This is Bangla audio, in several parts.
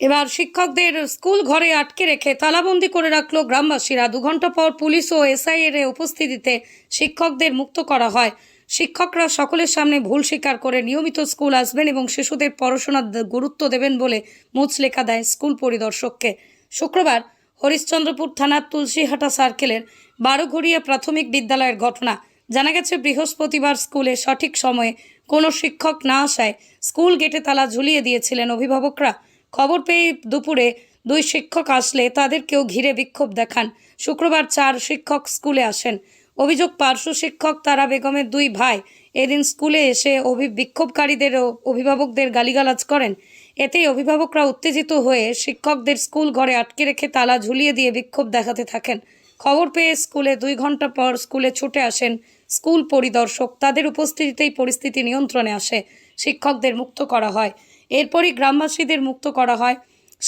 এবার শিক্ষকদের স্কুল ঘরে আটকে রেখে তালাবন্দি করে রাখল গ্রামবাসীরা। দু ঘণ্টা পর পুলিশ ও এসআই এর উপস্থিতিতে শিক্ষকদের মুক্ত করা হয়। শিক্ষকরা সকলের সামনে ভুল স্বীকার করে নিয়মিত স্কুল আসবেন এবং শিশুদের পড়াশোনার গুরুত্ব দেবেন বলে মুচলেখা দেয় স্কুল পরিদর্শককে। শুক্রবার হরিশ্চন্দ্রপুর থানার তুলসীহাটা সার্কেলের বারোঘড়িয়া প্রাথমিক বিদ্যালয়ের ঘটনা। জানা গেছে, বৃহস্পতিবার স্কুলে সঠিক সময়ে কোনো শিক্ষক না আসায় স্কুল গেটে তালা ঝুলিয়ে দিয়েছিলেন অভিভাবকরা। খবর পেয়ে দুপুরে দুই শিক্ষক আসলে তাদেরকেও ঘিরে বিক্ষোভ দেখান। শুক্রবার চার শিক্ষক স্কুলে আসেন। অভিযোগ, পার্শ্ব শিক্ষক তারা বেগমের দুই ভাই। এদিন স্কুলে এসে অভি বিক্ষোভকারীদের অভিভাবকদের গালিগালাজ করেন। এতেই অভিভাবকরা উত্তেজিত হয়ে শিক্ষকদের স্কুল ঘরে আটকে রেখে তালা ঝুলিয়ে দিয়ে বিক্ষোভ দেখাতে থাকেন। খবর পেয়ে স্কুলে দুই ঘণ্টা পর স্কুলে ছুটে আসেন স্কুল পরিদর্শক। তাদের উপস্থিতিতেই পরিস্থিতি নিয়ন্ত্রণে আসে। শিক্ষকদের মুক্ত করা হয়। এরপরই গ্রামবাসীদের মুক্ত করা হয়।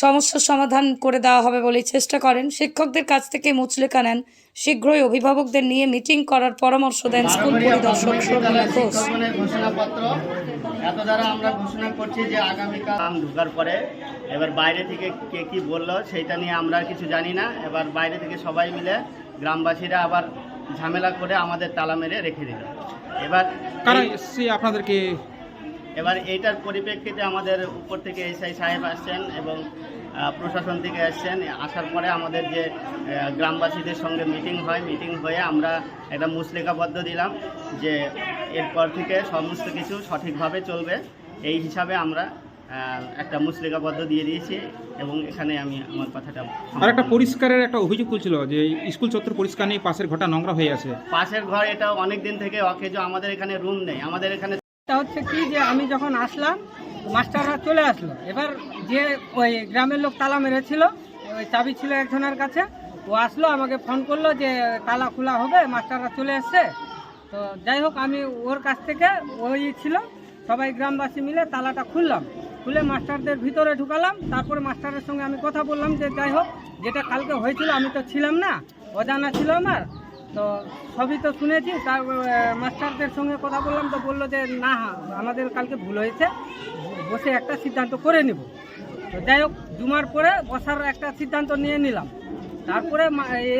সমস্যার সমাধান করে দেওয়া হবে বলে চেষ্টা করেন। শিক্ষকদের কাছ থেকে মুচলেকা নেন। শীঘ্রই অভিভাবকদের নিয়ে মিটিং করার পরামর্শ দেন স্কুল পরিদর্শক শর্মিলা ঘোষ। ঘোষণাপত্র এত দ্বারা আমরা ঘোষণা করছি যে আগামীকাল আম ঢোকার পরে এবার বাইরে থেকে কে কী বলল সেইটা নিয়ে আমরা আর কিছু জানি না। এবার বাইরে থেকে সবাই মিলে গ্রামবাসীরা আবার ঝামেলা করে আমাদের তালা মেরে রেখে দিল। এবার আপনাদেরকে এবার এইটার পরিপ্রেক্ষিতে আমাদের উপর থেকে এসআই সাহেব আসছেন এবং প্রশাসন থেকে আসছেন। আসার পরে আমাদের যে গ্রামবাসীদের সঙ্গে মিটিং হয় মিটিং হয়ে আমরা একটা মুসলেখাবদ্ধ দিলাম যে এরপর থেকে সমস্ত কিছু সঠিকভাবে চলবে। এই হিসাবে আমরা একটা মুসলেখাবদ্ধ দিয়ে দিয়েছি এবং এখানে আমি আমার কথাটা আর একটা পরিষ্কারের একটা অভিযোগ তুলছিল যে স্কুল চত্বর পরিষ্কার নেই পাশের ঘরটা নোংরা হয়ে আছে। পাশের ঘর এটা অনেক দিন থেকে অকেজো আমাদের এখানে রুম নেই। আমাদের এখানে তা হচ্ছে কি যে আমি যখন আসলাম, মাস্টাররা চলে আসলো। এবার যে ওই গ্রামের লোক তালা মেরেছিল, ওই চাবি ছিল একজনের কাছে, ও আসলো, আমাকে ফোন করল যে তালা খোলা হবে, মাস্টাররা চলে এসছে। তো যাই হোক, আমি ওর কাছ থেকে ওই ছিল, সবাই গ্রামবাসী মিলে তালাটা খুললাম। খুলে মাস্টারদের ভিতরে ঢুকালাম, তারপরে মাস্টারের সঙ্গে আমি কথা বললাম যে, যাই হোক, যেটা কালকে হয়েছিল, আমি তো ছিলাম না, অজানা ছিল আমার। তো সবই তো শুনেছি, তার মাস্টারদের সঙ্গে কথা বললাম, তো বলল যে, না, আমাদের কালকে ভুল হয়েছে, বসে একটা সিদ্ধান্ত করে নিব। তো যাই হোক জুমার পরে বসার একটা সিদ্ধান্ত নিয়ে নিলাম। তারপরে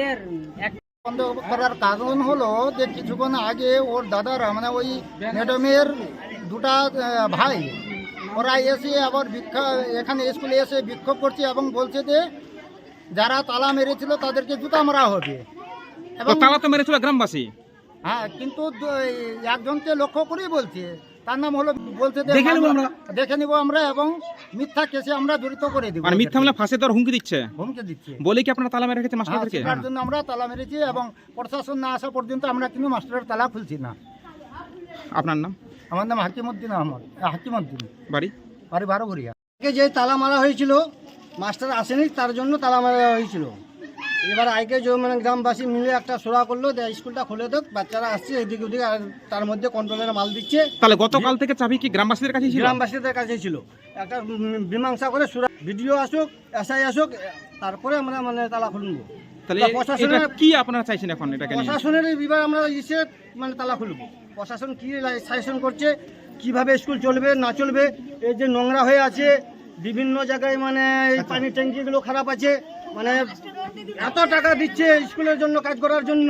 এর এক বন্ধ করার কারণ হলো যে, কিছুক্ষণ আগে ওর দাদারা মানে ওই ম্যাডামের দুটা ভাই, ওরা এসে আবার বিক্ষোভ এখানে স্কুলে এসে বিক্ষোভ করছে এবং বলছে যে, যারা তালা মেরেছিল তাদেরকে জুতা মারা হবে। এবং তালা তো মেরেছিল গ্রামবাসী? হ্যাঁ কিন্তু একজনকে লক্ষ্য করেই বলছে। তার নাম হলো বলছে দেখে নেব আমরা। দেখে নিব আমরা এবং মিথ্যা কেসে আমরা জড়িত করে দিব। মানে মিথ্যা মামলা ফাঁসে দেওয়ার হুমকি দিচ্ছে? হুমকি দিচ্ছে। বলে কি আপনারা তালা মেরে রেখেছে হ্যাঁ, মাস্টারদেরকে সেটার জন্য আমরা তালা মেরেছি এবং প্রশাসন না আসা পর্যন্ত আমরা কিন্তু মাস্টারের তালা খুলছি না। আপনার নাম? আমার নাম হাকিমুদ্দিন আহমদ আহ, হাকিমুদ্দিন বাড়ি? বাড়ি বারো ঘুরিয়া যে তালা মারা হয়েছিল মাস্টার আসেনি তার জন্য তালা মারা হয়েছিল। এবার আইকে যে মানে গ্রামবাসী মিলে একটা সোরা করল যে স্কুলটা খুলে দেখ বাচ্চারা আসছে এদিকে ওদিকে আর তার মধ্যে কন্ট্রোলের মাল দিচ্ছে। তাহলে গতকাল থেকে চাবি কি গ্রামবাসীদের কাছে ছিল? গ্রামবাসীদের কাছে ছিল। একটা মীমাংসা করে সুরা ভিডিও আসুক এসআই আসুক তারপরে আমরা মানে তালা খুলবো। তাহলে প্রশাসনের- কি আপনারা চাইছেন এখন এটাকে প্রশাসনের বিভাগ আমরা ইসে মানে তালা খুলবো। প্রশাসন কি সাজেশন করছে? কীভাবে স্কুল চলবে না চলবে? এই যে নোংরা হয়ে আছে বিভিন্ন জায়গায় মানে এই পানির ট্যাঙ্কিগুলো খারাপ আছে। মানে এত টাকা দিচ্ছে স্কুলের জন্য কাজ করার জন্য।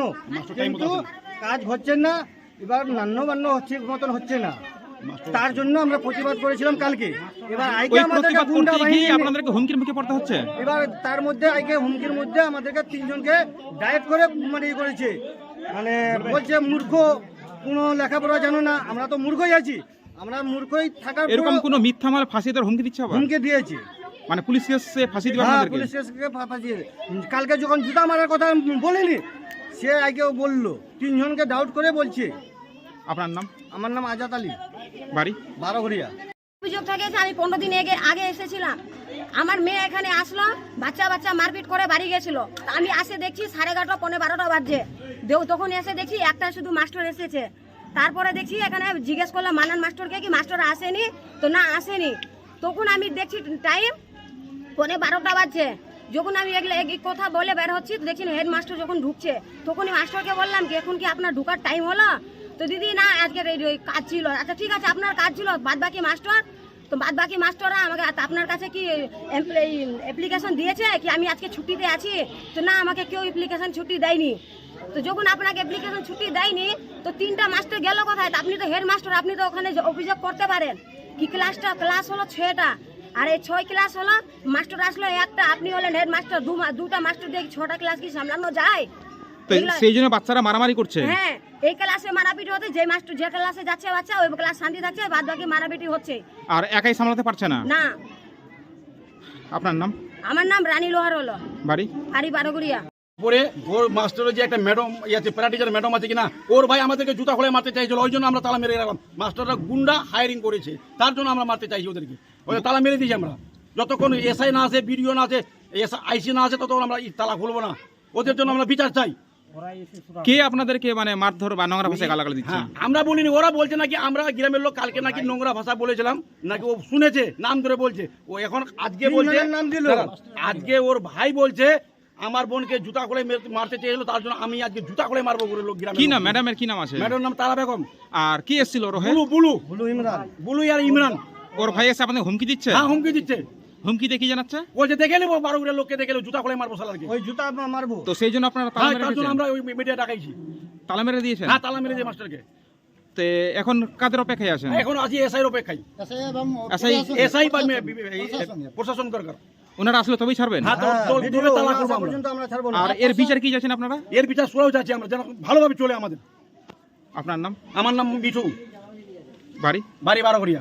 কিন্তু কাজ হচ্ছে না এবার নান্য বান্য হচ্ছে মতন হচ্ছে না। তার জন্য আমরা প্রতিবাদ করেছিলাম কালকে। এবার আইকে আমাদেরকে প্রতিবাদ গুন্ডা বাহিনী আপনাদেরকে হুমকির মুখে পড়তে হচ্ছে? এবার তার মধ্যে আইকে হুমকির মধ্যে আমাদেরকে তিনজনকে ডায়েট করে মানে ইয়ে করেছে। মানে বলছে মূর্খ কোনো লেখাপড়া জানো না আমরা তো মূর্খই আছি। আমরা মূর্খই থাকার এরকম কোনো মিথ্যা মামলা ফাঁসি দেওয়ার হুমকি দিচ্ছে আবার? হুমকি দিয়েছে। মানে পুলিশ এসে ফাঁসি দিবে হ্যাঁ আপনাদেরকে? পুলিশ কেসকে ফা- কালকে যখন জুতা মারার কথা বলিনি সে আগেও বলল। তিনজনকে ডাউট করে বলছে। আপনার নাম? আমার নাম আজাদ আলী। বাড়ি? বারোঘরিয়া অভিযোগ থাকে আমি পনেরো দিন আগে আগে এসেছিলাম। আমার মেয়ে এখানে আসলো বাচ্চা বাচ্চা মারপিট করে বাড়ি গেছিল। আমি আসে দেখছি সাড়ে এগারোটা পনেরো বারোটা বাজছে। দেও তখন এসে দেখি একটা শুধু মাস্টার এসেছে। তারপরে দেখছি এখানে জিজ্ঞেস করলাম মানান মাস্টারকে কি মাস্টার আসেনি? তো না, আসেনি। তখন আমি দেখছি টাইম পনে বারোটা বাজছে। যখন আমি এগুলো এই কথা বলে বের হচ্ছি দেখছি হেড মাস্টার যখন ঢুকছে, তখনই মাস্টারকে বললাম কি, এখন কি আপনার ঢুকার টাইম হলো? তো দিদি, না আজকের এই কাজ ছিল। আচ্ছা ঠিক আছে, আপনার কাজ ছিল বাদ বাকি মাস্টার? তো বাদ বাকি মাস্টাররা আমাকে আপনার কাছে কি অ্যাপ্লিকেশন দিয়েছে? কি আমি আজকে ছুটিতে আছি? তো না, আমাকে কেউ অ্যাপ্লিকেশন ছুটি দেয়নি। তো যখন আপনাকে অ্যাপ্লিকেশন ছুটি দেয়নি তো তিনটা মাস্টার গেল কোথায়? আপনি তো হেড মাস্টার আপনি তো ওখানে অভিযোগ করতে পারেন। কি ক্লাসটা ক্লাস হলো ছয়টা। আর এই ছয় ক্লাস হলো মাস্টার আসলো একটা আপনি হলেন হেড মাস্টার দু দুটা মাস্টার দিয়ে ছটা ক্লাস কি সামলানো যায়? সেই জন্য বাচ্চারা মারামারি করছে? হ্যাঁ এই ক্লাসে মারাপিটি হচ্ছে যে মাস্টার যে ক্লাসে যাচ্ছে বাচ্চা ওই ক্লাস শান্তি থাকছে বাদ বাকি মারাপিটি হচ্ছে। আর একাই সামলাতে পারছে না? না। আপনার নাম? আমার নাম রানী লোহার হলো বাড়ি? বাড়ি বারোগুড়িয়া। পরে ওর মাস্টারের যে একটা ম্যাডাম আছে প্যারা টিচার ম্যাডাম আছে কিনা ওর ভাই আমাদেরকে জুতা খোলে মারতে চাইছিল ওই জন্য আমরা তালা মেরে রাখলাম মাস্টাররা গুন্ডা হায়ারিং করেছে তার জন্য আমরা মারতে চাইছি ওদেরকে। ওই তালা মেরে দিয়েছি আমরা। যতক্ষণ এসআই না আসে বিডিও না আসে আইসি না আসে ততক্ষণ আমরা তালা খুলবো না। ওদের জন্য আমরা বিচার চাই। কে আপনাদেরকে মানে মারধর বা নোংরা ভাষায় গালাগালি দিচ্ছে? হ্যাঁ আমরা বলিনি ওরা বলছে নাকি আমরা গ্রামের লোক কালকে নাকি নোংরা ভাষা বলেছিলাম নাকি ও শুনেছে নাম ধরে বলছে। ও এখন আজকে বলছে নাম দিল। আজকে ওর ভাই বলছে আমার বোনকে জুতা করে মারতে চেয়েছিল তার জন্য আমি আজকে জুতা করে মারবো করে লোক গ্রামে কি নাম? ম্যাডামের কি নাম আছে? ম্যাডামের নাম তারা বেগম। আর কি এসেছিল রোহে বুলু বুলু। বলু ইমরান। বুলু আর ইমরান। ওর ভাই এসে আপনাদের হুমকি দিচ্ছে? হ্যাঁ হুমকি দিচ্ছে। হুমকি দিয়ে কি জানাচ্ছে? বলছে দেখে নেব বারো করে লোককে দেখে জুতা করে মারবো সালারকে। ওই জুতা মারবো। তো সেই জন্য আপনারা তালা হ্যাঁ মেরে জন্য দিয়েছেন? আমরা ওই মিডিয়া ডাকাইছি। তালা মেরে দিয়েছেন? হ্যাঁ তালা মেরে দিয়ে মাস্টারকে। তো এখন কাদের অপেক্ষায় আছেন? এখন আছি এসআই এর অপেক্ষায়। এসআই এবং এসআই এসআই বা প্রশাসন দরকার। ওনারা আসলে তবেই ছাড়বেন? হ্যাঁ হ্যাঁ, তবে তালা না করব আমরা। পর্যন্ত আমরা ছাড়বো না। আর এর বিচার কি যাচ্ছেন আপনারা? এর বিচার সুরাও চাচ্ছি আমরা যেন ভালোভাবে চলে আমাদের। আপনার নাম? আমার নাম বিঠু। বাড়ি? বাড়ি বারো ঘড়িয়া